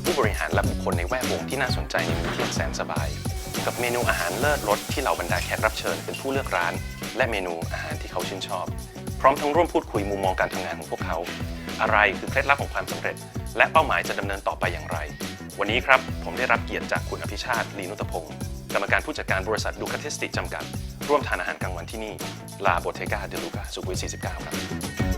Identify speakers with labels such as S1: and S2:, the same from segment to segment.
S1: กับผู้บริหารและบุคคลในแวดวงที่น่าสนใจในมื้อเที่ยงแสนสบาย กับเมนูอาหารเลิศรสที่เหล่าบรรดาแขกรับเชิญเป็นผู้เลือกร้าน และเมนูอาหารที่เขาชื่นชอบ พร้อมทั้งร่วมพูดคุยมุมมองการทำงานของพวกเขา อะไรคือเคล็ดลับของความสำเร็จ และเป้าหมายจะดำเนินต่อไปอย่างไร วันนี้ครับผมได้รับเกียรติจากคุณอภิชาติลีนุตพงศ์กรรมการผู้จัดการบริษัทดูคาติสติจำกัด ร่วมทานอาหารกลางวันที่นี่ลาโบเทกาเดลูกาสุขุมวิท49 ครับ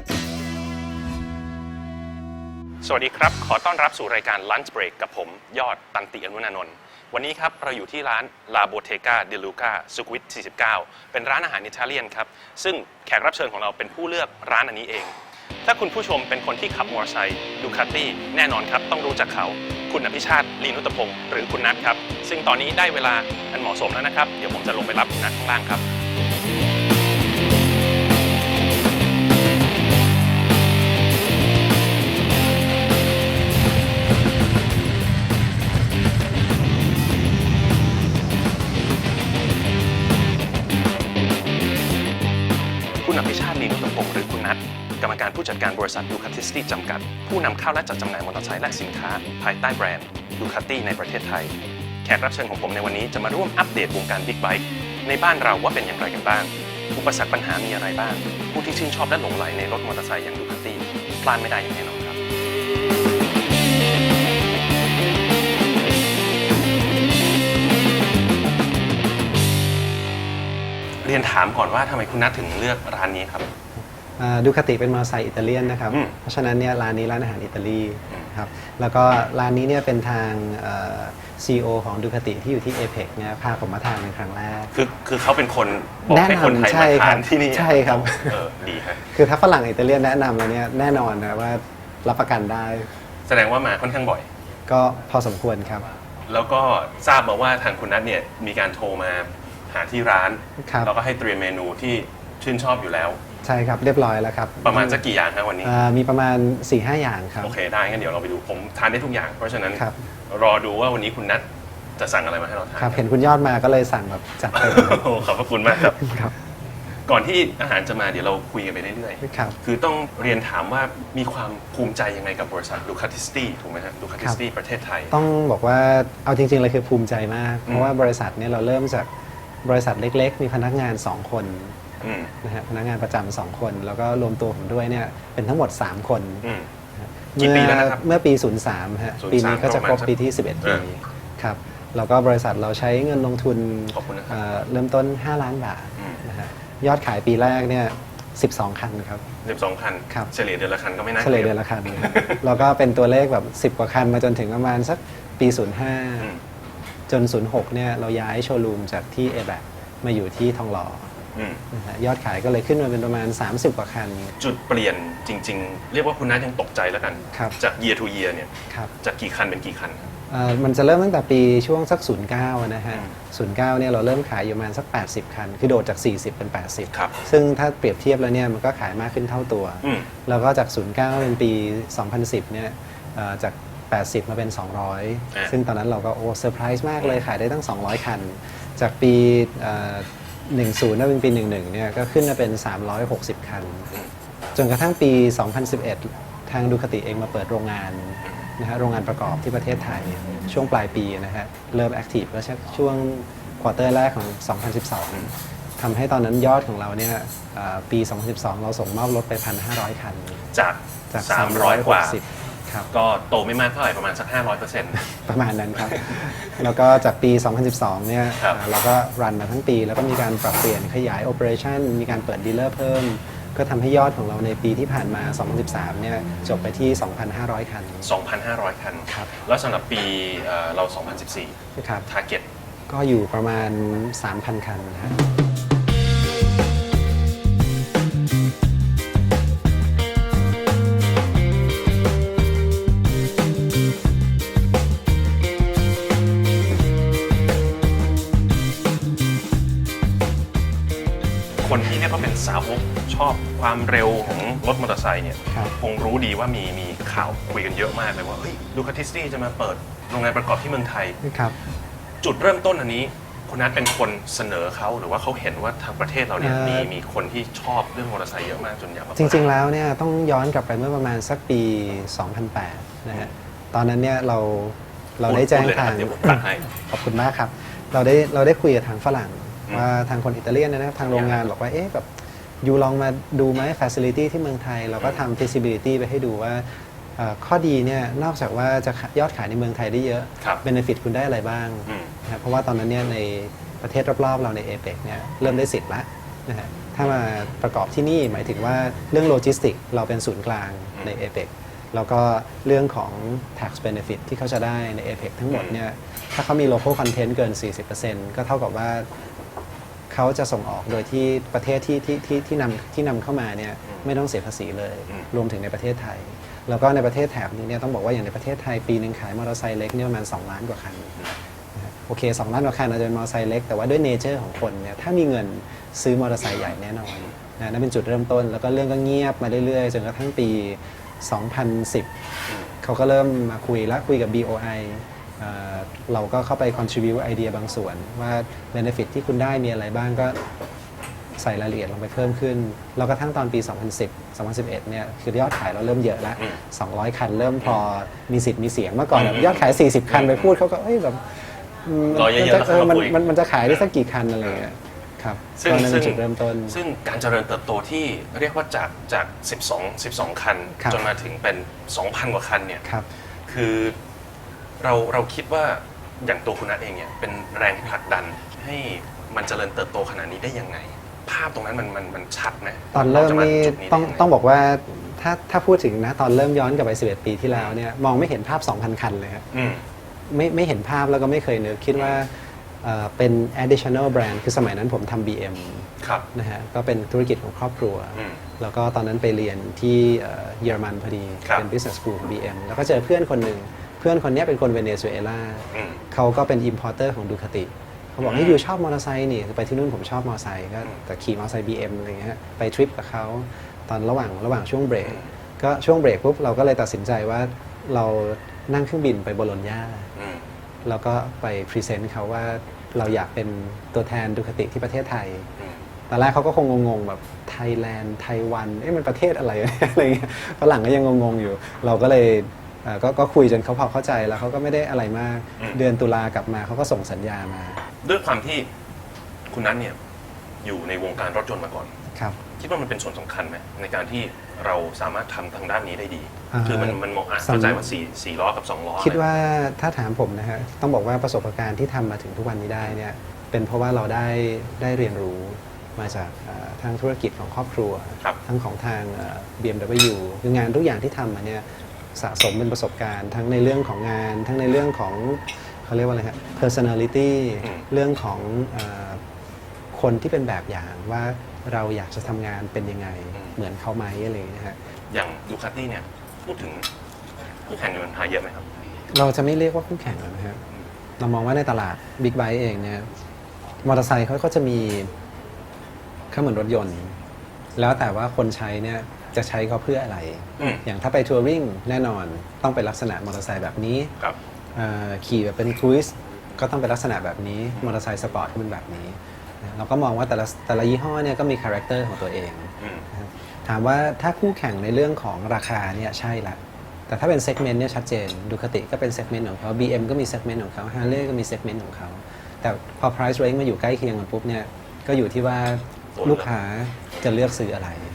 S1: สวัสดีครับ ขอต้อนรับสู่รายการ Lunch Break กับผมยอดตันติอนุนานนท์วันนี้ครับ เราอยู่ที่ร้าน La Bottega de Luca สุขวิท 49 เป็นร้านอาหารอิตาเลียนครับ ซึ่งแขกรับเชิญของเราเป็นผู้เลือกร้านอันนี้เอง ถ้าคุณผู้ชมเป็นคนที่ขับมอเตอร์ไซค์ดูคาตี้แน่นอนครับ ต้องรู้จักเขา คุณอภิชาติลีนุตพงศ์หรือคุณนัทครับ ซึ่งตอนนี้ได้เวลาอันเหมาะสมแล้วนะครับ เดี๋ยวผมจะลงไปรับคุณนัทข้างล่างครับ งศ์หรือคุณนัทกรรมการผู้จัดการบริษัทดูคาติสตี้จำกัด ผู้นำเข้าและจัดจำหน่ายมอเตอร์ไซค์และสินค้า ภายใต้แบรนด์ดูคาตี้ในประเทศไทย แขกรับเชิญของผมในวันนี้จะมาร่วมอัปเดตวงการบิ๊กไบค์ในบ้านเราว่าเป็นอย่างไรกันบ้าง อุปสรรคปัญหามีอะไรบ้าง ผู้ที่ชื่นชอบและหลงใหลในรถมอเตอร์ไซค์อย่างดูคาตี้พลาดไม่ได้อย่างแน่นอนครับเรียนถามก่อนว่าทำไมคุณนัทถึงเลือกร้านนี้ครับ
S2: ดูคาติเป็นมอเตอร์ไซค์อิตาเลียนนะครับ
S1: อืม
S2: เพราะฉะนั้นเนี่ยร้านนี้ร้านอาหารอิตาลี
S1: อืม
S2: ครับแล้วก็ร้านนี้เนี่ยเป็นทางซีอของดูคาติที่อยู่ที่เอเ c เนี่ยพาผมมาทานเป็นครั้งแรก
S1: คือคือเขาเป็นคนบอก
S2: แน่นอน
S1: ให้คนไทย
S2: ใช่
S1: มา
S2: ครั
S1: ทา
S2: บ
S1: นที่นี่
S2: ใช่ครับ
S1: เออดีครับ
S2: คือถ้าฝรั่งอิตาเลียนแนะนำแล้วเนี่ยแน่นอนนะว่ารับประกันได้
S1: แสดงว่ามาค่อนข้างบ่อย
S2: ก็พอสมควรครับ
S1: แล้วก็ทราบมาว่าทางคุณนัทเนี่ยมีการโทรมาหาที่ร้าน
S2: ครับ
S1: แล้วก็ให้เตรียมเมนูที่ชื่นชอบอยู่แล้ว
S2: ใช่ครับเรียบร้อยแล้วครับ
S1: ประมาณสักกี่อย่างครับวันนี้
S2: อ่ามีประมาณ4ีหอย่างครับ
S1: โอเคได้งั้นเดี๋ยวเราไปดูผมทานได้ทุกอย่าง เพราะฉะนั้น
S2: ครับ
S1: รอดูว่าวันนี้คุณนัทจะสั่งอะไรมาให้เราทาน
S2: ครับเห็นคุณยอดมาก็เลยสั่งแบบจัดเต็ม
S1: โอ้โหขอบพระคุณมากครับ
S2: ครับ
S1: ก่อนที่อาหารจะมาเดี๋ยวเราคุยกันไปเรื่อยๆ
S2: ครับ
S1: คือต้องเรียนถามว่ามีความภูมิใจยังไงกับบริษัทดูคาติสตี้ถูกไหมฮะดูคาติสตี้ประเทศไทย
S2: ต้องบอกว่าเอาจริงๆเลยคือภูมิใจมาก
S1: อืม
S2: เพราะว่าบริษัทเนี่ยเราเริ่มจากบริษัทเล็ก ๆ มีพนักงาน 2 คน
S1: อืม
S2: นะฮะพนักงานประจำสองคน แล้วก็รวมตัวผมด้วยเนี่ยเป็นทั้งหมด 3 คน
S1: อืม กี่ปีแล้วนะครับ
S2: เมื่อปี 03ฮะ
S1: 03
S2: ปีนี้ก็จะครบ
S1: ประมาณสัก
S2: ปีที่ 11
S1: เอ
S2: ปี
S1: อ
S2: ครับแล้วก็บริษัทเราใช้เงินลงทุน
S1: ขอบคุณนะครับ
S2: เอ่อเริ่มต้น 5 ล้านบาท
S1: อืม
S2: นะฮะยอดขายปีแรกเนี่ย12 คันครับ
S1: สิบสองคัน
S2: ครับ
S1: เฉลี่ยเดือนละคันก็ไม่น่า
S2: เฉลี่ยเดือนละคัน แล้วก็เป็นตัวเลขแบบ 10 กว่าคันมาจนถึงประมาณสักปี
S1: อืม
S2: 05 จน 06เนี่ยเราย้ายโชว์รูมจากที่ a b a c มาอยู่ที่ทองหล่อ
S1: อืม
S2: นะฮะยอดขายก็เลยขึ้นมาเป็นประมาณ 30 กว่าคัน
S1: จุดเปลี่ยนจริง ๆ เรียกว่าคุณนัทยังตกใจแล้วกัน
S2: ครับ
S1: จาก year to year เนี่ย
S2: ครับ
S1: จากกี่คันเป็นกี่คันครับ
S2: เอ่อมันจะเริ่มตั้งแต่ปีช่วงสัก 09นะฮะ
S1: อืม
S2: 09เนี่ยเราเริ่มขายอยู่ประมาณสัก 80 คัน คือโดดจาก 40 เป็น 80
S1: ครับ
S2: ซึ่งถ้าเปรียบเทียบแล้วเนี่ยมันก็ขายมากขึ้นเท่าตัว
S1: อืม
S2: แล้วก็จาก 09 เป็นปี 2010 เนี่ยเอ่อจาก 80 มาเป็น
S1: อ่า
S2: 200 ซึ่งตอนนั้นเราก็โอ้เซอร์ไพรส์มากเลยขายได้ตั้ง 200 คัน จากปีเอ่อ 10แล้วเป็นปี 11เนี่ยก็ขึ้นมาเป็น 360 คัน จนกระทั่งปี 2011 ทางดูคติเองมาเปิดโรงงานนะฮะโรงงานประกอบที่ประเทศไทย ช่วงปลายปีนะฮะเริ่มแอคทีฟก็ช่วงควอเตอร์แรกของ 2012 ทำให้ตอนนั้นยอดของเราเนี่ยเอ่อปี 2012 เราส่งมอบรถไป 1,500 คัน
S1: จาก
S2: จาก
S1: 300 กว่า
S2: 360 ครับ
S1: ก็โตไม่มากเท่าไหร่ประมาณสัก 500เปอร์เซ็นต์
S2: ประมาณนั้นครับ แล้วก็จากปี 2012 เนี่ย
S1: ครับ
S2: เอ่อเราก็รันมาทั้งปี แล้วก็มีการปรับเปลี่ยนขยายโอเปอเรชันมีการเปิดดีลเลอร์เพิ่ม ก็ทำให้ยอดของเราในปีที่ผ่านมา 2013 เนี่ยจบไปที่ 2,500 คัน
S1: 2,500 คัน
S2: ครับ
S1: แล้วสำหรับปีเอ่อเรา 2014
S2: นะครับ
S1: target
S2: ก็อยู่ประมาณ 3,000 คันนะฮะ
S1: อบความเร็วของรถมอเตอร์ไซค์เนี่ย
S2: ครับ
S1: คงรู้ดีว่ามีมีข่าวคุยกันเยอะมากเลยว่าเฮ้ยดูคาติสตี้จะมาเปิดโรงงานประกอบที่เมืองไทย
S2: ครับ
S1: จุดเริ่มต้นอันนี้ คุณนัทเป็นคนเสนอเขาหรือว่าเขาเห็นว่าทางประเทศเราเนี่ย
S2: เอ่อ
S1: มีมีคนที่ชอบเรื่องมอเตอร์ไซค์เยอะมากจนอยากมา
S2: จริงๆ แล้วเนี่ยต้องย้อนกลับไปเมื่อประมาณสักปี 2008 นะฮะ ตอนนั้นเนี่ยเราเราได้แจ้ง
S1: พูเลยนะ
S2: ทา
S1: ค
S2: ง
S1: รับเดี๋ยวผมตัดให้
S2: ขอบคุณมากครับ เราได้เราได้คุยกับทางฝรั่ง
S1: อืม
S2: ว่าทางคนอิตาเลียนเนยนะครับทางโรงงานบอกว่าเอ๊ะแบบ ยูลองมาดูไหม facility ที่เมืองไทย เราก็ทำ feasibility ไปให้ดูว่าเอ่อข้อดีเนี่ยนอกจากว่าจะขายยอดขายในเมืองไทยได้เยอะ
S1: ครับ
S2: benefit คุณได้อะไรบ้าง
S1: อืม
S2: นะครับเพราะว่าตอนนั้นเนี่ยในประเทศรอบๆ เราในเอเปกเนี่ยเริ่มได้สิทธิ์แล้วนะฮะถ้ามาประกอบที่นี่หมายถึงว่าเรื่องโลจิสติกเราเป็นศูนย์กลางในเอเปกแล้วก็เรื่องของ tax benefit ที่เขาจะได้ใน APEC ทั้งหมดเนี่ยถ้าเขามี local content เกิน 40%ก็เท่ากับว่า เขาจะส่งออกโดยที่ประเทศที่ที่ที่ที่นำที่นำเข้ามาเนี่ยไม่ต้องเสียภาษีเลย
S1: อืม
S2: รวมถึงในประเทศไทย แล้วก็ในประเทศแถบนี้เนี่ยต้องบอกว่าอย่างในประเทศไทยปีหนึ่งขายมอเตอร์ไซค์เล็กเนี่ยประมาณ 2 ล้านกว่าคันนะครับโอเค2ล้านกว่าคันอาจจะเป็นมอเตอร์ไซค์เล็กแต่ว่าด้วยเนเจอร์ของคนเนี่ยถ้ามีเงินซื้อมอเตอร์ไซค์ใหญ่แน่นอนนะนั่นเป็นจุดเริ่มต้น แล้วก็เรื่องก็เงียบมาเรื่อยๆจนกระทั่งปี 2010 เขาก็เริ่มมาคุยแล้วคุยกับ BOI เอ่อเราก็เข้าไป contribute ไอเดียบางส่วน ว่า benefit ที่คุณได้มีอะไรบ้างก็ใส่รายละเอียดลงไปเพิ่มขึ้น แล้วก็ทั้งตอนปี 2010 2011 เนี่ยคือยอดขายเราเริ่มเยอะแล้ว
S1: อืม
S2: 200 คันเริ่มพอมีสิทธิ์มีเสียงเมื่อก่อน
S1: อืม
S2: แบบยอดขาย 40 คันไปพูดเขาก็เอ้ยแบบม
S1: รอเยอะๆ
S2: มันจะ
S1: แล้วค่อยมา
S2: มัน
S1: คุย
S2: มันมันจะขายได้สักกี่คันอะไรเงี้ยครับ
S1: ซึ่ง
S2: ตอนนั้น
S1: ซึ่
S2: เป็น
S1: ง
S2: จุดเริ่มต้น
S1: ซึ่งการเจริญเติบโตที่เรียกว่าจากจาก 12 12 คัน
S2: ครับ
S1: จนมาถึงเป็น 2,000 กว่าคันเนี่ย
S2: ครับ
S1: คือ เราเราคิดว่าอย่างตัวคุณนัทเองเนี่ยเป็นแรงผลักดันให้มันเจริญเติบโตขนาดนี้ได้ยังไง ภาพตรงนั้นมันมันมันชัดไหม
S2: ตอนเริ่มา
S1: จะา
S2: นี่
S1: จุดได้
S2: ต้อง
S1: ยัไต้
S2: องบอกว่าถ้าถ้าพูดถึงนะตอนเริ่มย้อนกลับไป11 ปีที่แล้วเนี่ยมองไม่เห็นภาพ 2,000 คันเลยครับ
S1: อืม
S2: ไม่ไม่เห็นภาพแล้วก็ไม่เคยนึกคิดว่าเอ่อเป็น additional brand คือสมัยนั้นผมทำ BM
S1: ครับ
S2: นะฮะก็เป็นธุรกิจของครอบครัว
S1: อืม
S2: แล้วก็ตอนนั้นไปเรียนที่เอ่อเยอรมันพอดี
S1: ครับ
S2: เป็น business school ของ BM แล้วก็เจอเพื่อนคนหนึ่ง เพื่อนคนเนี้ยเป็นคนเวเนซุเอลา
S1: อืม
S2: เขาก็เป็น importer ของดูคาติเขาบอก
S1: อืม
S2: ให้ยอยู่ชอบมอเตอร์ไซค์นี่คือไปที่นู่นผมชอบมอเตอร์ไซค์ก็
S1: อืม
S2: แต่ขี่มอเตอร์ไซค์ BM อะไรเงี้ยไปทริปกับเขาตอนระหว่างระหว่างช่วงเบรกก็ช่วงเบรกปุ๊บเราก็เลยตัดสินใจว่าเรานั่งเครื่องบินไปโบโลญญา
S1: อืม
S2: แล้วก็ไปพรีเซนต์เขาว่าเราอยากเป็นตัวแทนดูคาติที่ประเทศไทย
S1: อืม
S2: ตอนแรกเขาก็คงงงๆแบบไทยแลนด์ไต้หวัน เอ๊ะมันประเทศอะไรอะไรเงี้ย ฝรั่งก็ยังงงๆอยู่ เราก็เลย เอ่อก็ก็คุยจนเขาพอเข้าใจแล้วเขาก็ไม่ได้อะไรมาก
S1: อืม
S2: เดือนตุลากลับมาเขาก็ส่งสัญญามา
S1: ด้วยความที่คุณนัทเนี่ยอยู่ในวงการรถยนต์มาก่อน
S2: ครับ
S1: คิดว่ามันเป็นส่วนสำคัญไหมในการที่เราสามารถทำทางด้านนี้ได้ดี
S2: อ่า
S1: คือมันมันมองอะ
S2: สำ
S1: เข้าใจว่าสี่สี่ล้อกับสองล้อ
S2: คิดว่าถ้าถามผมนะฮะต้องบอกว่าประสบการณ์ที่ทำมาถึงทุกวันนี้ได้เนี่ยเป็นเพราะว่าเราได้ได้เรียนรู้มาจากเอ่อทางธุรกิจของครอบครัว
S1: ครับ
S2: ทั้งของทางเอ่อ BMW คืองานทุกอย่างที่ทำมาเนี่ย สะสมเป็นประสบการณ์ ทั้งในเรื่องของงาน ทั้งในเรื่องของเขาเรียกว่าอะไรครับ personality
S1: อืม
S2: เรื่องของเออคนที่เป็นแบบอย่างว่าเราอยากจะทำงานเป็นยังไง เหมือนเขาไหมอะไรอย่างเงี้ยฮะ
S1: อย่างดูคาตี้เนี่ยพูดถึงผู้แข่งในเมืองไทยเยอะไหมครับ
S2: เราจะไม่เรียกว่าคู่แข่งแล้วนะครับ เรามองว่าในตลาดบิ๊กไบ e เองเนี่ย มอเตอร์ไซค์เขาก็จะมีเขาเหมือนรถยนต์ แล้วแต่ว่าคนใช้เนี่ย จะใช้เขาเพื่ออะไร
S1: อืม
S2: อย่างถ้าไปทัวริงแน่นอนต้องเป็นลักษณะมอเตอร์ไซค์แบบนี้
S1: ครับ
S2: เอ่อขี่แบบเป็นครูซก็ต้องเป็นลักษณะแบบนี้มอเตอร์ไซค์สปอร์ตก็เป็นแบบนี้นะเราก็มองว่าแต่ละแต่ละยี่ห้อเนี่ยก็มีคาแรคเตอร์ของตัวเอง
S1: อืม
S2: นะครับถามว่าถ้าคู่แข่งในเรื่องของราคาเนี่ยใช่ละแต่ถ้าเป็นเซกเมนต์เนี่ยชัดเจนดูคติก็เป็นเซกเมนต์ของเขา BM ก็มีเซกเมนต์ของเขา Harley ก็มีเซกเมนต์ของเขา แต่พอ price range มาอยู่ใกล้เคียงกันปุ๊บเนี่ยก็อยู่ที่ว่า
S1: ตัวเลือก
S2: ลูกค้าจะเลือกซื้ออะไรฮะ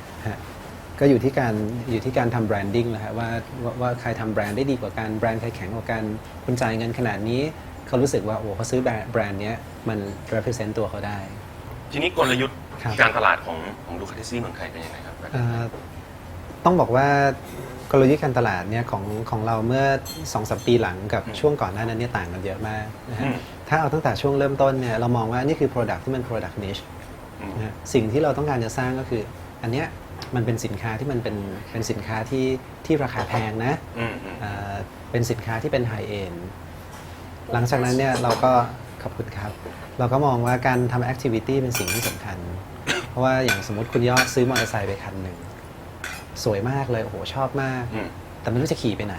S2: ก็อยู่ที่การอยู่ที่การทำ branding นะฮะว่าว่าว่าใครทำแบรนด์ได้ดีกว่ากันแบรนด์ใครแข็งกว่ากันคุณจ่ายเงินขนาดนี้ เขารู้สึกว่าโอ้เขาซื้อแบรนด์แบรนด์เนี้ยมัน represent ตัวเขาได้
S1: ทีนี้กลยุทธ์
S2: ครับ
S1: การตลาดของของดูคาติซี่เมืองไทยเป็นยังไงครับ
S2: เอ่อต้องบอกว่ากลยุทธ์การตลาดเนี่ยของของเราเมื่อ2อสปีหลังกับ
S1: อืม
S2: ช่วงก่อนหน้านั้นเนี่ยต่างกันเยอะมากนะฮะ
S1: อืม
S2: ถ้าเอาตั้งแต่ช่วงเริ่มต้นเนี่ยเรามองว่านี่คือ Product ที่มัน Product niche
S1: อืม
S2: นะฮะสิ่งที่เราต้องการจะสร้างก็คือ อันเนี้ย มันเป็นสินค้าที่มันเป็นเป็นสินค้าที่ที่ราคาแพงนะ
S1: อืมอืม
S2: เอ่อเป็นสินค้าที่เป็นไฮเอ็นหลังจากนั้นเนี่ยเราก็ขอบคุณครับ เราก็มองว่าการทำแอคทิวิตี้เป็นสิ่งที่สำคัญ เพราะว่าอย่างสมมติคุณยอดซื้อมอเตอร์ไซค์ไปคันหนึ่ง สวยมากเลย โอ้โห ชอบมาก
S1: อืม
S2: แต่ไม่รู้จะขี่ไปไหน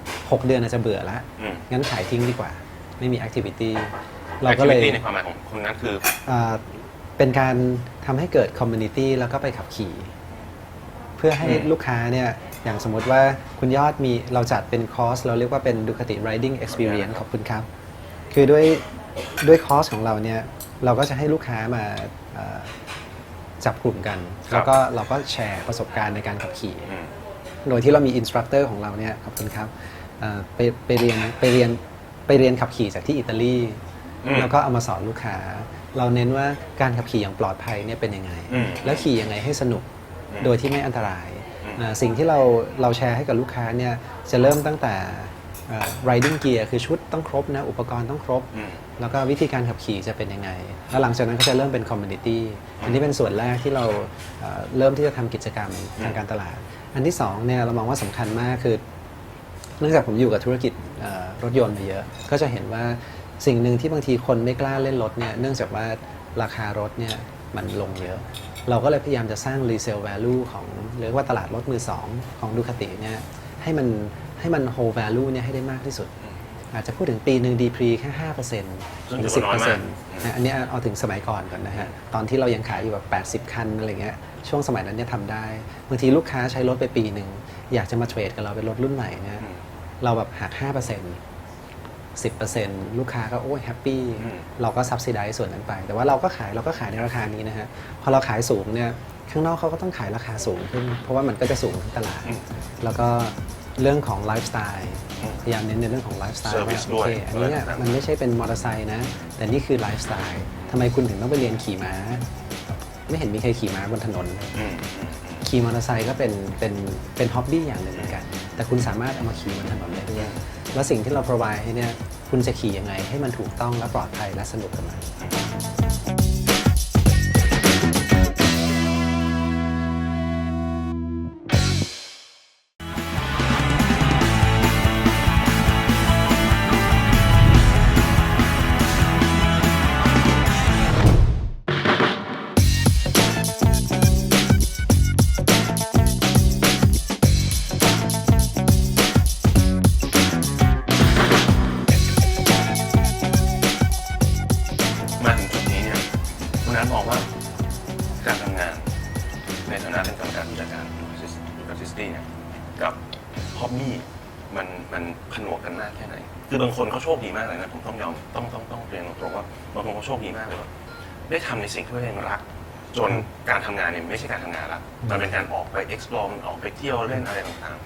S2: 6 เดือนอาจจะเบื่อละ
S1: อืม
S2: งั้นขายทิ้งดีกว่า ไม่มีแอคทิวิตี้เราก็เลย
S1: activity ในความหมายของคุณนั้นคือ
S2: อ่าเป็นการทำให้เกิดคอมมูนิตี้แล้วก็ไปขับขี่เพื่อให้
S1: อืม
S2: ลูกค้าเนี่ยอย่างสมมติว่าคุณยอดมีเราจัดเป็นคอร์ส เราเรียกว่าเป็น Ducati Riding Experience ขอบคุณครับ คือด้วยด้วยคอร์สของเราเนี่ยเราก็จะให้ลูกค้ามาเอ่อจับกลุ่มกัน
S1: ครับ
S2: แล้วก็เราก็แชร์ประสบการณ์ในการขับขี่
S1: อืม
S2: โดยที่เรามีอินสตรัคเตอร์ของเราเนี่ยขอบคุณครับเอ่อไปไปเรียนไปเรียนไปเรียนขับขี่จากที่อิตาลี
S1: อืม
S2: แล้วก็เอามาสอนลูกค้า เราเน้นว่าการขับขี่อย่างปลอดภัยเนี่ยเป็นยังไง
S1: อืม
S2: แล้วขี่ยังไงให้สนุก
S1: อืม
S2: โดยที่ไม่อันตราย
S1: อืม
S2: อ่าสิ่งที่เราเราแชร์ให้กับลูกค้าเนี่ยจะเริ่มตั้งแต่เอ่อ riding gear คือชุดต้องครบนะ อุปกรณ์ต้องครบ
S1: อืม
S2: แล้วก็วิธีการขับขี่จะเป็นยังไง แล้วหลังจากนั้นก็จะเริ่มเป็นคอมมูนิตี้อันนี้เป็นส่วนแรกที่เราเอ่อเริ่มที่จะทำกิจกรรมทางการตลาด อันที่สองเนี่ยเรามองว่าสำคัญมากคือ เนื่องจากผมอยู่กับธุรกิจเอ่อรถยนต์มาเยอะ ก็จะเห็นว่าสิ่งหนึ่งที่บางทีคนไม่กล้าเล่นรถเนี่ยเนื่องจากว่าราคารถเนี่ยมันลงเยอะ เราก็เลยพยายามจะสร้าง resale value ของเรียกว่าตลาดรถมือสองของดูคติเนี่ยให้มันให้มัน hold value เนี่ยให้ได้มากที่สุด อาจจะพูดถึงปีหนึ่งดีพรีแค่ห้าเปอร์เซ็นต์หรือ
S1: ซึ่
S2: สิ
S1: ง
S2: บ
S1: ถื
S2: เปอ
S1: อ
S2: ร์
S1: ว่า
S2: เซ็
S1: น้
S2: น
S1: อย
S2: ต์
S1: มาก
S2: อันนี้เอาถึงสมัยก่อนก่อนนะฮะตอนที่เรายังขายอยู่แบบ80คันอะไรเงี้ยช่วงสมัยนั้นเนี่ยทำได้บางทีลูกค้าใช้รถไปปีหนึ่งอยากจะมาเทรดกับเราเป็นรถรุ่นใหม่เนี่ย
S1: อืม
S2: เราแบบหัก5% 10%ลูกค้าก็โอ้ยแฮปปี้
S1: อืม
S2: เราก็ซับซิไดส่วนนั้นไป แต่ว่าเราก็ขายเราก็ขายในราคานี้นะฮะพอเราขายสูงเนี่ยข้างนอกเขาก็ต้องขายราคาสูงขึ้น เพราะว่ามันก็จะสูงทั้งตลาด
S1: อืม
S2: แล้วก็เรื่องของไลฟ์สไตล์
S1: อืม
S2: พยายามเน้นในเรื่องของไลฟ์สไตล์
S1: Service
S2: ว่าโอเค
S1: ด้วย
S2: อันนี้เนี่ย
S1: อะไรต่างๆ
S2: มันไม่ใช่เป็นมอเตอร์ไซค์นะ แต่นี่คือไลฟ์สไตล์ทำไมคุณถึงต้องไปเรียนขี่ม้า ไม่เห็นมีใครขี่ม้าบนถนนเลย
S1: อืมอืม
S2: ขี่มอเตอร์ไซค์ก็เป็นเป็นเป็นฮ็อบบี้อย่างหนึ่งเหมือนกัน แต่คุณสามารถเอามาขี่บนถนนได้ด้วยแล้วสิ่งที่เรา provide ให้เนี่ยคุณจะขี่ยังไงให้มันถูกต้องและปลอดภัยและสนุกกับมัน
S1: อบางคนเขาโชคดีมากเลยนะผมต้องยอมต้องต้องต้องเรียนตรงๆว่าบางคนเขาโชคดีมากเลยว่าได้ทำในสิ่งที่ตัวเองรัก จนการทำงานเนี่ยไม่ใช่การทำงานละมันเป็นการออกไป explore มันออกไปเที่ยวเล่นอะไรต่าง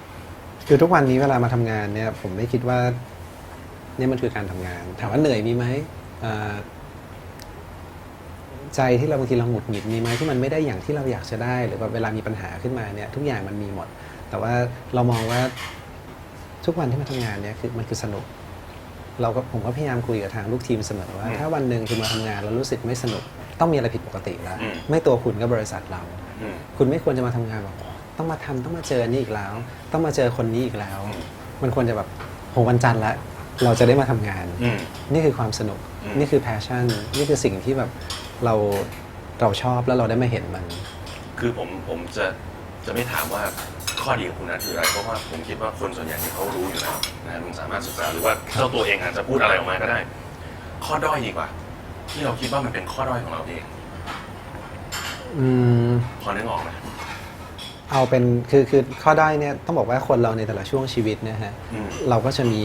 S2: คือทุกวันนี้เวลามาทำงานเนี่ย ผมไม่คิดว่าเนี่ยมันคือการทำงาน ถามว่าเหนื่อยมีไหมเอ่อใจที่เราบางทีเราหงุดหงิดมีไหมที่มันไม่ได้อย่างที่เราอยากจะได้ หรือว่าเวลามีปัญหาขึ้นมาเนี่ยทุกอย่างมันมีหมด แต่ว่าเรามองว่าทุกวันที่มาทำงานเนี่ยคือมันคือสนุก เราก็ผมก็พยายามคุยกับทางลูกทีมเสมอว่า
S1: อืม
S2: ถ้าวันหนึ่งคุณมาทำงานแล้วรู้สึกไม่สนุก ต้องมีอะไรผิดปกติแล้ว
S1: อืม
S2: ไม่ตัวคุณก็บริษัทเรา
S1: ๆอืม
S2: คุณไม่ควรจะมาทำงานแบบต้องมาทำต้องมาเจอนี่อีกแล้ว ต้องมาเจอคนนี้อีกแล้ว
S1: อืม
S2: มันควรจะแบบโหวันจันทร์ละเราจะได้มาทำงาน
S1: อืม
S2: นี่คือความสนุก
S1: อืม
S2: นี่คือ passion นี่คือสิ่งที่แบบเราเราชอบแล้วเราได้มาเห็นมัน
S1: คือผมผมจะจะไม่ถามว่า ข้อดีของคุณนัทคืออะไรเพราะว่าผมคิดว่าคนส่วนใหญ่ที่เขารู้อยู่แล้วนะฮะมันสามารถศึกษาหรือว่าเจ้าตัวเองอาจจะพูดอะไรออกมาก็ได้ ข้อด้อยดีกว่า ที่เราคิดว่ามันเป็นข้อด้อยของเราเอง
S2: อืม
S1: พอนึกออกไหม
S2: เอาเป็นคือคือข้อได้เนี่ยต้องบอกว่าคนเราในแต่ละช่วงชีวิตเนะฮะ
S1: อืม
S2: เราก็จะมี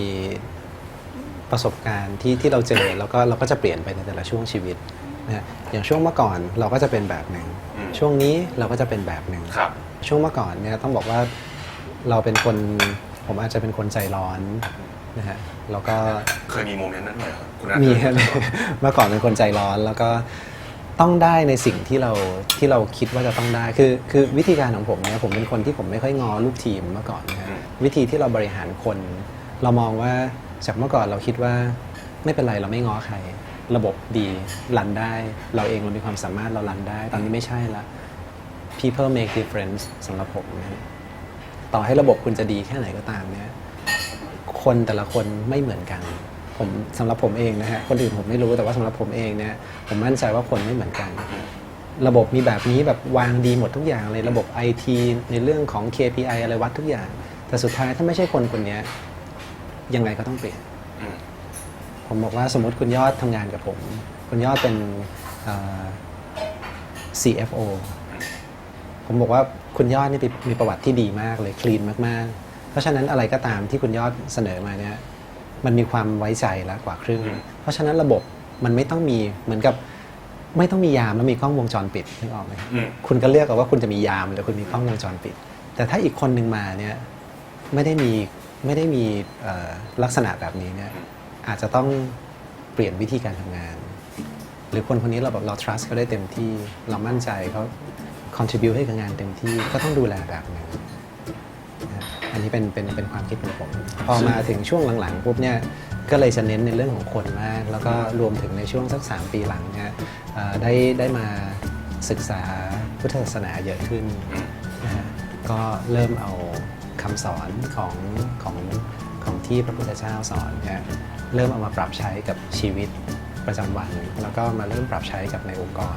S2: ประสบการณ์ที่ที่เราเจอแล้วก็เราก็จะเปลี่ยนไปในแต่ละช่วงชีวิตนะฮะอย่างช่วงเมื่อก่อนเราก็จะเป็นแบบหนึ่ง
S1: อืม
S2: ช่วงนี้เราก็จะเป็นแบบหนึ่ง
S1: ครับ
S2: ช่วงเมื่อก่อนเนี่ยต้องบอกว่าเราเป็นคนผมอาจจะเป็นคนใจร้อนนะฮะแล้วก็
S1: เคยมีโมเมนต์นั้นด้วยเหรอคุณนัท
S2: มี
S1: เคย
S2: เมื่อก่อนเป็นคนใจร้อนแล้วก็ต้องได้ในสิ่งที่เราที่เราคิดว่าจะต้องได้คือคือวิธีการของผมเนี่ยผมเป็นคนที่ผมไม่ค่อยงอลูกทีมเมื่อก่อนนะฮะ
S1: อืม
S2: วิธีที่เราบริหารคน เรามองว่าจากเมื่อก่อนเราคิดว่าไม่เป็นไรเราไม่ง้อใคร ระบบดีรันได้ เราเองเรามีความสามารถเรารันได้ ตอนนี้ไม่ใช่ละ people make difference สำหรับผมนะต่อให้ระบบคุณจะดีแค่ไหนก็ตามเนี่ยคนแต่ละคนไม่เหมือนกัน ผมสำหรับผมเองนะฮะคนอื่นผมไม่รู้แต่ว่าสำหรับผมเองเนี่ยผมมั่นใจว่าคนไม่เหมือนกัน ระบบมีแบบนี้แบบวางดีหมดทุกอย่างเลยระบบ IT ในเรื่องของ KPI อะไรวัดทุกอย่าง แต่สุดท้ายถ้าไม่ใช่คนคนนี้ยังไงก็ต้องเปลี่ยน ผมบอกว่าสมมติคุณยอดทำงานกับผม คุณยอดเป็นเอ่อ CFO ผมบอกว่าคุณยอดนี่มีประวัติที่ดีมากเลยคลีนมากๆ เพราะฉะนั้นอะไรก็ตามที่คุณยอดเสนอมาเนี่ยมันมีความไว้ใจแล้วกว่าครึ่ง เพราะฉะนั้นระบบมันไม่ต้องมีเหมือนกับไม่ต้องมียามแล้วมีกล้องวงจรปิดนึกออกไหม
S1: อืม
S2: คุณก็เลือกเอาว่าคุณจะมียามหรือคุณมีกล้องวงจรปิด แต่ถ้าอีกคนหนึ่งมาเนี่ยไม่ได้มีไม่ได้มีเอ่อลักษณะแบบนี้เนี่ย อาจจะต้องเปลี่ยนวิธีการทำงาน หรือคนคนนี้เราแบบเรา trust เขาได้เต็มที่เรามั่นใจเขา contribute ให้กับงานเต็มที่ก็ต้องดูแลแบบหนึงนะอันนี้เป็นเป็นเป็นความคิดของผมพอมาถึงช่วงหลังๆปุ๊บเนี่ยก็เลยจะเน้นในเรื่องของคนมาก แล้วก็รวมถึงในช่วงสัก 3 ปีหลังเนี่ยเอ่อได้ได้มาศึกษาพุทธศาสนาเยอะขึ้นนะฮะก็เริ่มเอาคำสอนของของของที่พระพุทธเจ้าสอนเนี่ย เริ่มเอามาปรับใช้กับชีวิตประจำวัน แล้วก็มาเริ่มปรับใช้กับในองค์กร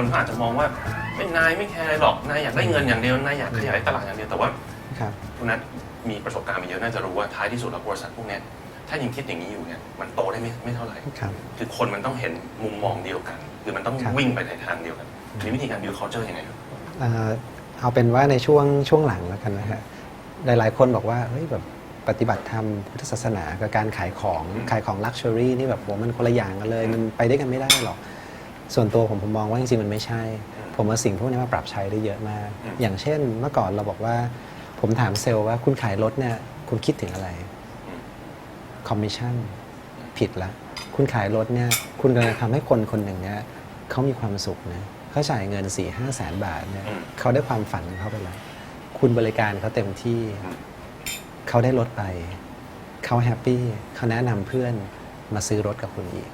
S1: คนก็อาจจะมองว่าไม่นายไม่แคร์อะไรหรอกนายอยากได้เงินอย่างเดียวนายอยากขยายตลาดอย่างเดียวแต่ว่า
S2: ครับ
S1: คุณนัทมีประสบการณ์มาเยอะน่าจะรู้ว่าท้ายที่สุดแล้วบริษัทพวกเนี้ยถ้ายังคิดอย่างนี้อยู่เนี่ยมันโตได้ไม่ไม่เท่าไหร่
S2: ครับ
S1: คือคนมันต้องเห็นมุมมองเดียวกัน คือมันต้อง
S2: ครับ
S1: วิ่งไปในทางเดียวกันมีวิธีการ build culture ยังไงครับ
S2: เอ่อเอาเป็นว่าในช่วงช่วงหลังแล้วกันนะฮะหลาย ๆ คนบอกว่าเฮ้ยแบบปฏิบัติธรรมพุทธศาสนากับการขายของขายของลักชัวรี่นี่แบบโหมันคนละอย่างกันเลย มันไปด้วยกันไม่ได้หรอก ส่วนตัวผมผมมองว่าจริงๆมันไม่ใช่ ผมว่าสิ่งพวกนี้มาปรับใช้ได้เยอะมาก
S1: อืม
S2: อย่างเช่นเมื่อก่อนเราบอกว่า ผมถามเซลล์ว่าคุณขายรถเนี่ยคุณคิดถึงอะไรคอมมิชชั่นผิดละคุณขายรถเนี่ยคุณกำลังทำให้คนคนหนึ่งเนี่ยเขามีความสุขนะเขาจ่ายเงิน4ี่ห้าแสนบาทเนี่ย
S1: อืม
S2: เขาได้ความฝันของเขาไปแล้ว คุณบริการเขาเต็มที่
S1: อืม
S2: เขาได้รถไป เขาแฮปปี้เขาแนะนำเพื่อนมาซื้อรถกับคุณอีก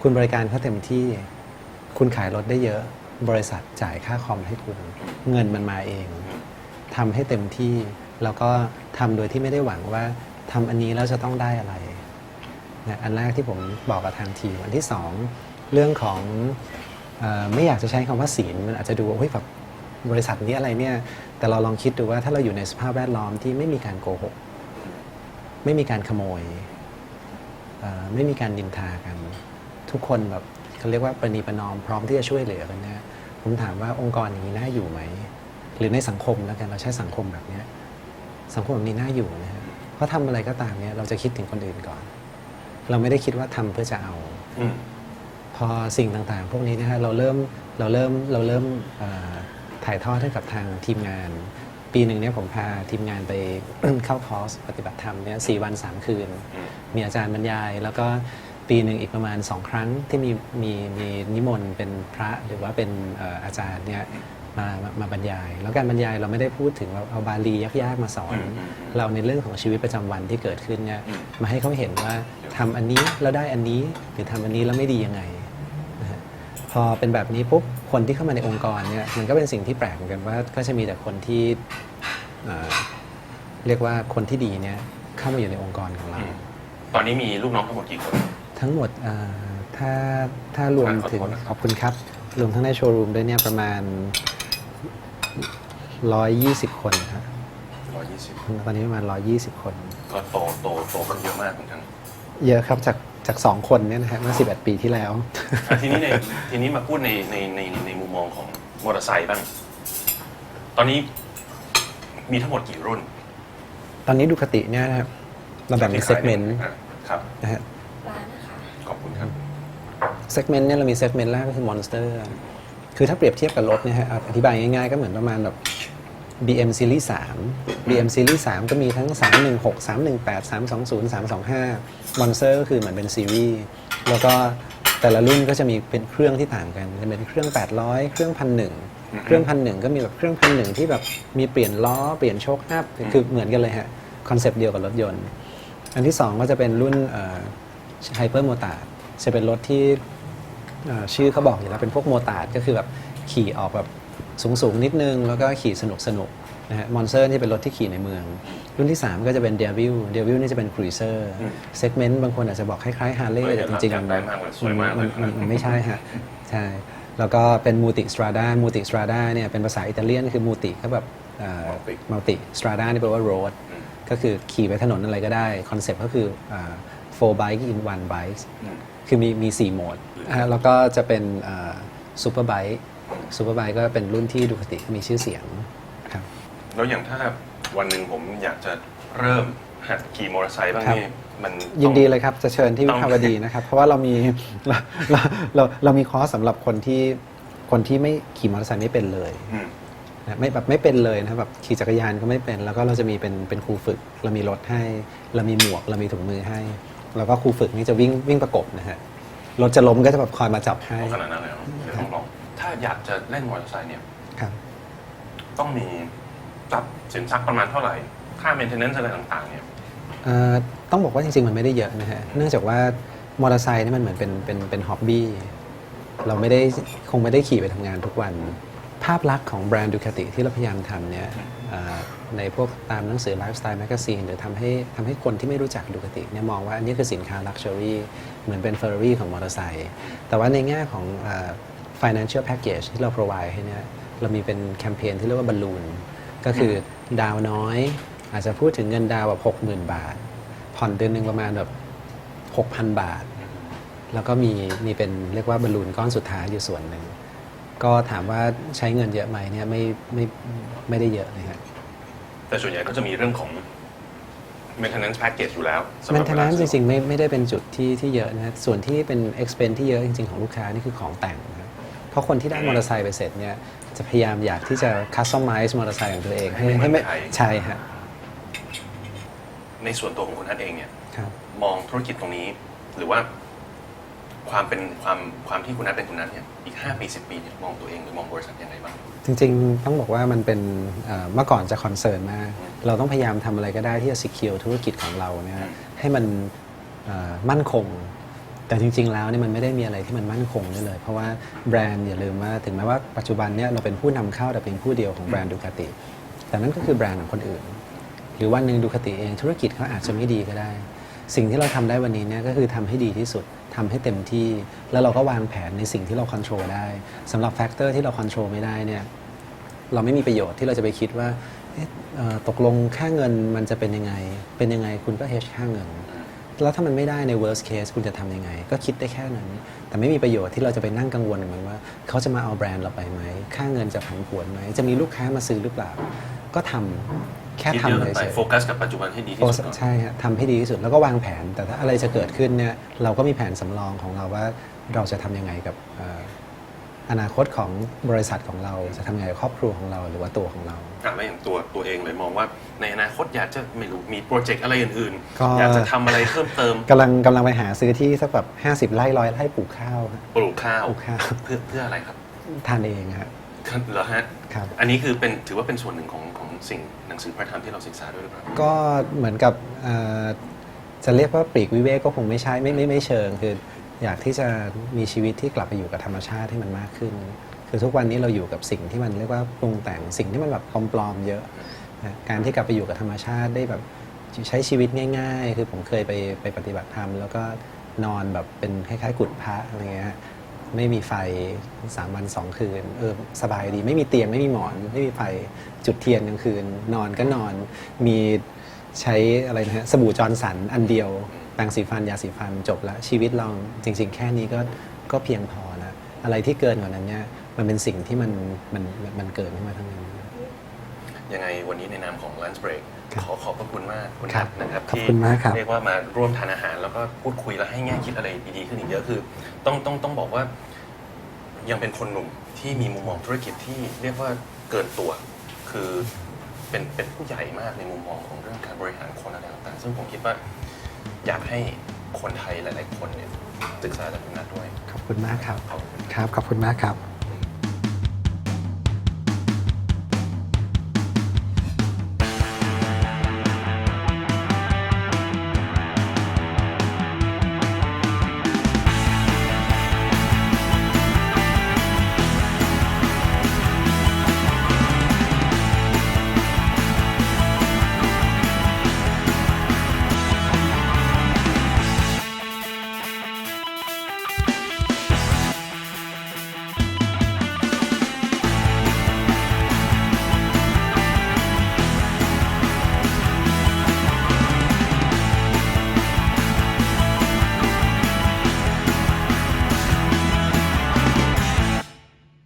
S2: คุณบริการเขาเต็มที่ คุณขายรถได้เยอะ บริษัทจ่ายค่าคอมให้คุณ เงินมันมาเองทำให้เต็มที่ แล้วก็ทำโดยที่ไม่ได้หวังว่าทำอันนี้แล้วจะต้องได้อะไรนะอันแรกที่ผมบอกกับทางทีมอันที่สองเรื่องของออไม่อยากจะใช้คำว่าศีลมันอาจจะดูว่าเฮ้ยแบบบริษัทนี้อะไรเนี่ย แต่เราลองคิดดูว่าถ้าเราอยู่ในสภาพแวดล้อมที่ไม่มีการโกหก ไม่มีการขโมย ไม่มีการดินทากัน ทุกคนแบบ เขาเรียกว่าประนีประนอมพร้อมที่จะช่วยเหลือกันเนี่ยผมถามว่าองค์กรอย่างนี้น่าอยู่ไหม หรือในสังคมแล้วกันเราใช้สังคมแบบเนี้ยสังคมแบบนี้น่าอยู่นะฮะเพราะทำอะไรก็ตามเนี่ยเราจะคิดถึงคนอื่นก่อน เราไม่ได้คิดว่าทำเพื่อจะเอา
S1: อืม
S2: พอสิ่งต่างๆ พวกนี้นะฮะเราเริ่มเราเริ่มเราเริ่มเอ่อถ่ายทอดให้กับทางทีมงาน ปีหนึ่งเนี่ยผมพาทีมงานไปเข้าคอร์สปฏิบัติธรรมเนี่ยสี่วันสามคืน
S1: อืม
S2: มีอาจารย์บรรยาย แล้วก็ ปีหนึ่งอีกประมาณสองครั้งที่มีมีมีนิมนต์เป็นพระหรือว่าเป็นเอ่ออาจารย์เนี่ยมามามาบรรยาย แล้วการบรรยายเราไม่ได้พูดถึงว่าเอาบาลียากๆมาสอน
S1: อืมอืมอืม
S2: เราในเรื่องของชีวิตประจำวันที่เกิดขึ้นเนี่ย
S1: อืม
S2: มาให้เขาเห็นว่าทำอันนี้แล้วได้อันนี้หรือทำอันนี้แล้วไม่ดียังไงนะฮะพอเป็นแบบนี้ปุ๊บคนที่เข้ามาในองค์กรเนี่ยมันก็เป็นสิ่งที่แปลกเหมือนกันว่าก็จะมีแต่คนที่เอ่อเรียกว่าคนที่ดีเนี่ยเข้ามาอยู่ในองค์กรของเรา
S1: อืมตอนนี้มีลูกน้องทั้งหมดกี่คน
S2: ทั้งหมดเอ่อถ้าถ้ารวมถึง
S1: ขอโทษนะครับ
S2: ขอบคุณครับ รวมทั้งในโชว์รูมด้วยเนี่ยประมาณ 120 คนครับ
S1: ร้อยยี่สิบ
S2: ตอนนี้ประมาณ 120 คน
S1: ก็โตโตโตกันเยอะมากเหมือนกัน
S2: เยอะครับจากจากสองคนเนี่ยนะฮะเมื่อ11 ปีที่แล้ว
S1: อะทีนี้ในทีนี้มาพูดในในในในมุมมองของมอเตอร์ไซค์บ้าง ตอนนี้มีทั้งหมดกี่รุ่น
S2: ตอนนี้ดูคติเนี่ยนะครับเราแบ่งเป็นเซกเมนต์
S1: อะครับ
S2: นะฮะ
S3: ร้านนะคะ
S1: ขอบคุณครับ
S2: เซกเมนต์เนี่ยเรามีเซกเมนต์แรกก็คือมอนสเตอร์คือถ้าเปรียบเทียบกับรถเนี่ยฮะอธิบายง่ายๆ ก็เหมือนประมาณแบบ BM Series 3 BM Series 3 ก็มีทั้ง 316 318 320 325 Monster ก็คือเหมือนเป็นซีรีส์แล้วก็แต่ละรุ่นก็จะมีเป็นเครื่องที่ต่างกัน จะเป็นเครื่อง 800 เครื่องพันหนึ่งเครื่องพันหนึ่งก็มีแบบเครื่องพันหนึ่งที่แบบมีเปลี่ยนล้อเปลี่ยนโชคอัพคือเหมือนกันเลยฮะคอนเซปต์เดียวกับรถยนต์ อันที่ 2 ก็จะเป็นรุ่นไฮเปอร์โมตาจะเป็นรถที่ ชื่อเขาบอกอยู่แล้วเป็นพวกโมตาร์ดก็คือแบบขี่ออกแบบสูงๆนิดนึง แล้วก็ขี่สนุกสนุกๆนะฮะมอนเซอร์ที่เป็นรถที่ขี่ในเมือง รุ่นที่ 3 ก็จะเป็นเดวิลเดวิลนี่จะเป็นครูเซอร์
S1: อืม
S2: เซกเมนต์บางคนอาจจะบอกคล้ายๆฮาร์เล
S1: เฮ้ย
S2: ย์แต่จริงๆ
S1: อยากได้มากเลยสวยมากเลย
S2: นนมันไม่ใช่ฮะใช่แล้วก็เป็นมูติสตราดามูติสตราดาเนี่ยเป็นภาษาอิตาเลียนคือมูติก็แบบมัลติสตราดานี่แปลว่าโรด
S1: อืม
S2: ก็คือขี่ไปถนนอะไรก็ได้ คอนเซปต์ก็คืออ่า four bike in one bike
S1: อืม
S2: คือมีมีสี่โหมดอ่าแล้วก็จะเป็นซูเปอร์ไบค์ซูเปอร์ไบค์ก็เป็นรุ่นที่ดูคติมีชื่อเสียงครับ
S1: แล้วอย่างถ้าวันหนึ่งผมอยากจะเริ่มหัดขี่มอเตอร์ไซค์บ้าง
S2: ครับ
S1: นี่มัน
S2: ยินดี
S1: ต้อง
S2: เลยครับจะเชิญที่
S1: ต้
S2: วิ
S1: อง
S2: ภาวดีนะครับ เพราะว่าเรามีเราเราเราเรามีคอร์สสำหรับคนที่คนที่ไม่ขี่มอเตอร์ไซค์ไม่เป็นเลย
S1: อืม
S2: นะไม่แบบไม่เป็นเลยนะครับแบบขี่จักรยานก็ไม่เป็น แล้วก็เราจะมีเป็นเป็นครูฝึก เรามีรถให้ เรามีหมวก เรามีถุงมือให้ แล้วก็ครูฝึกนี่จะวิ่งวิ่งประกบนะฮะรถจะล้มก็จะแบบคอยมาจับให้
S1: เอาขนาดนั้นเลยเหรอเดี๋ยวต้องลองถ้าอยากจะเล่นมอเตอร์ไซค์เนี่ย
S2: ครับ
S1: ต้องมีจับสินทรัพย์ประมาณเท่าไหร่ ค่าเมนเทนเนนซ์อะไรต่างๆ เนี่ย
S2: เอ่อต้องบอกว่าจริง ๆ มันไม่ได้เยอะนะฮะ เนื่องจากว่ามอเตอร์ไซค์นี่มันเหมือนเป็นเป็นเป็นฮ็อบบี้ เราไม่ได้คงไม่ได้ขี่ไปทำงานทุกวัน ภาพลักษณ์ของแบรนด์ดูคาติที่เราพยายามทำเนี่ยเอ่อ ในพวกตามหนังสือไลฟ์สไตล์แมกกาซีนหรือทำให้ทำให้คนที่ไม่รู้จักดูคาติเนี่ยมองว่าอันนี้คือสินค้าลักชัวรี่เหมือนเป็นเฟอร์รารี่ของมอเตอร์ไซค์แต่ว่าในแง่ของเอ่อ financial package ที่เรา provide ให้เนี่ยเรามีเป็นแคมเปญที่เรียกว่าบอลลูนก็คือดาวน้อย อาจจะพูดถึงเงินดาวแบบ60,000บาท ผ่อนเดือนหนึ่งประมาณแบบ6,000บาท แล้วก็มีมีเป็นเรียกว่าบอลลูนก้อนสุดท้ายอยู่ส่วนหนึ่ง ก็ถามว่าใช้เงินเยอะไหมเนี่ยไม่ไม่ไม่ได้เยอะนะฮะ
S1: แต่ส่วนใหญ่ก็จะมีเรื่องของ maintenance package อยู่แล้วสำห
S2: แม
S1: รั
S2: น
S1: บ
S2: เทน
S1: เวลา
S2: แนนซ์จ
S1: ซื้อ
S2: ริงๆไม่ไม่ได้เป็นจุดที่ที่เยอะนะฮะส่วนที่เป็น expense ที่เยอะจริงๆของลูกค้านี่คือของแต่งนะเพราะคนที่ได้มอเตอร์ไซค์ไปเสร็จเนี่ยจะพยายามอยากที่จะ customize มอเตอร์ไซค์ของตัวเองให้ให้ไม่ใช่ฮะ
S1: ในส่วนตัวของคุณนัทเองเนี่ย
S2: ครับ
S1: มองธุรกิจตรงนี้ หรือว่า ความเป็นความความที่คุณนัทเป็นคุณนัทเนี่ยอีก5ปี10 ปีเนี่ยมองตัวเองหรือมองบริษัทยังไงบ้าง
S2: จริงๆ ต้องบอกว่ามันเป็นเอ่อเมื่อก่อนจะคอนเซิร์นมาก เราต้องพยายามทำอะไรก็ได้ที่จะ secure ธุรกิจของเราเนี่ย
S1: อืม
S2: ให้มันเอ่อมั่นคง แต่จริง ๆ แล้วเนี่ยมันไม่ได้มีอะไรที่มันมั่นคงได้เลย เพราะว่าแบรนด์อย่าลืมว่าถึงแม้ว่าปัจจุบันเนี่ยเราเป็นผู้นำเข้าแต่เพียงผู้เดียวของแบรนด์ดูคาติแต่นั่นก็คือแบรนด์ของคนอื่น หรือวันหนึ่งดูคาติเองธุรกิจเขาอาจจะไม่ดีก็ได้ สิ่งที่เราทำได้วันนี้เนี่ยก็คือทำให้ดีที่สุดทำให้เต็มที่ แล้วเราก็วางแผนในสิ่งที่เราควบคุมได้สำหรับแฟกเตอร์ที่เราควบคุมไม่ได้เนี่ยเราไม่มีประโยชน์ที่เราจะไปคิดว่าตกลงค่าเงินมันจะเป็นยังไง เป็นยังไงคุณก็ hedge ค่าเงิน แล้วถ้ามันไม่ได้ใน worst case คุณจะทำยังไง ก็คิดได้แค่นั้น แต่ไม่มีประโยชน์ที่เราจะไปนั่งกังวลกับมันว่า เขาจะมาเอาแบรนด์เราไปไหม ค่าเงินจะผันผวนไหม จะมีลูกค้ามาซื้อหรือเปล่า ก็ทำ แค่
S1: คิด
S2: ทำ
S1: เยอะ
S2: เลย
S1: ไป
S2: เฉย
S1: โฟกัสกับปัจจุบันให้ดีที่สุดก่อน
S2: ใช่ฮะทำให้ดีที่สุดแล้วก็วางแผน แต่ถ้าอะไรจะเกิดขึ้นเนี่ยเราก็มีแผนสำรองของเราว่าเราจะทำยังไงกับเอ่ออนาคตของบริษัทของเราจะทำยังไงกับครอบครัวของเราหรือว่าตัวของเรา
S1: อะแล้วอย่างตัวตัวเองเลยมองว่าในอนาคตอยากจะไม่รู้มีโปรเจกต์อะไรอื่น
S2: ก็
S1: ๆอยากจะทำอะไรเพิ่มเติม
S2: กำลังกำลังไปหาซื้อที่สักแบบ50ไร่ร้อยไร่ปลูกข้าวฮะ
S1: ปลูกข้าว
S2: ปลูกข้าว
S1: เพื่อเพื่ออะไรครับ
S2: ทานเองฮะ
S1: เหรอฮะ
S2: ครับ
S1: อันนี้คือเป็นถือว่าเป็นส่วนหนึ่งของของ สิ่งหนังสือพระธรรมที่เราศึกษาด้วยหรือเปล่า
S2: ก็เหมือนกับเอ่อจะเรียกว่าปลีกวิเวกก็คงไม่ใช่ไม่ไม่ไม่เชิง คืออยากที่จะมีชีวิตที่กลับไปอยู่กับธรรมชาติให้มันมากขึ้น คือทุกวันนี้เราอยู่กับสิ่งที่มันเรียกว่าปรุงแต่งสิ่งที่มันแบบปลอมๆเยอะนะการที่กลับไปอยู่กับธรรมชาติได้แบบใช้ชีวิตง่าย ๆ คือผมเคยไปไปปฏิบัติธรรม แล้วก็นอนแบบเป็นคล้ายๆกุฏพระอะไรเงี้ย ไม่มีไฟสามวันสองคืนเออสบายดี ไม่มีเตียงไม่มีหมอน ไม่มีไฟจุดเทียนกลางคืน นอนก็นอนมีใช้อะไรนะฮะสบู่จอร์นสันอันเดียวแปรงสีฟันยาสีฟันจบแล้วชีวิตเราจริง ๆ แค่นี้ก็ก็เพียงพอล้วอะไรที่เกินกว่านั้นเนี่ยมันเป็นสิ่งที่มันมันมันเกินขึ้นมาทั้งนั้น
S1: ยังไงวันนี้ในนามของ Lunch Break
S2: ครับ
S1: ขอขอบพระคุณมากคุณ
S2: ครั
S1: นั
S2: บ
S1: ทนะครับ
S2: ขอบ
S1: ที่
S2: คุณมากครับ
S1: เรียกว่ามาร่วมทานอาหาร แล้วก็พูดคุยแล้วให้แง่คิดอะไรดีๆขึ้นอีกเยอะคือ ต้องต้องต้องบอกว่า ยังเป็นคนหนุ่มที่มีมุมมองธุรกิจที่เรียกว่าเกินตัว คือเป็นเป็นผู้ใหญ่มากในมุมมองของเรื่องการบริหารคนอะไรต่างๆซึ่งผมคิดว่าอยากให้คนไทยหลาย ๆ คนเนี่ยศึกษาจากคุณนัทด้วย
S2: ขอบคุณมากครับ
S1: ขอบคุณ
S2: ครับขอบคุณมากครับ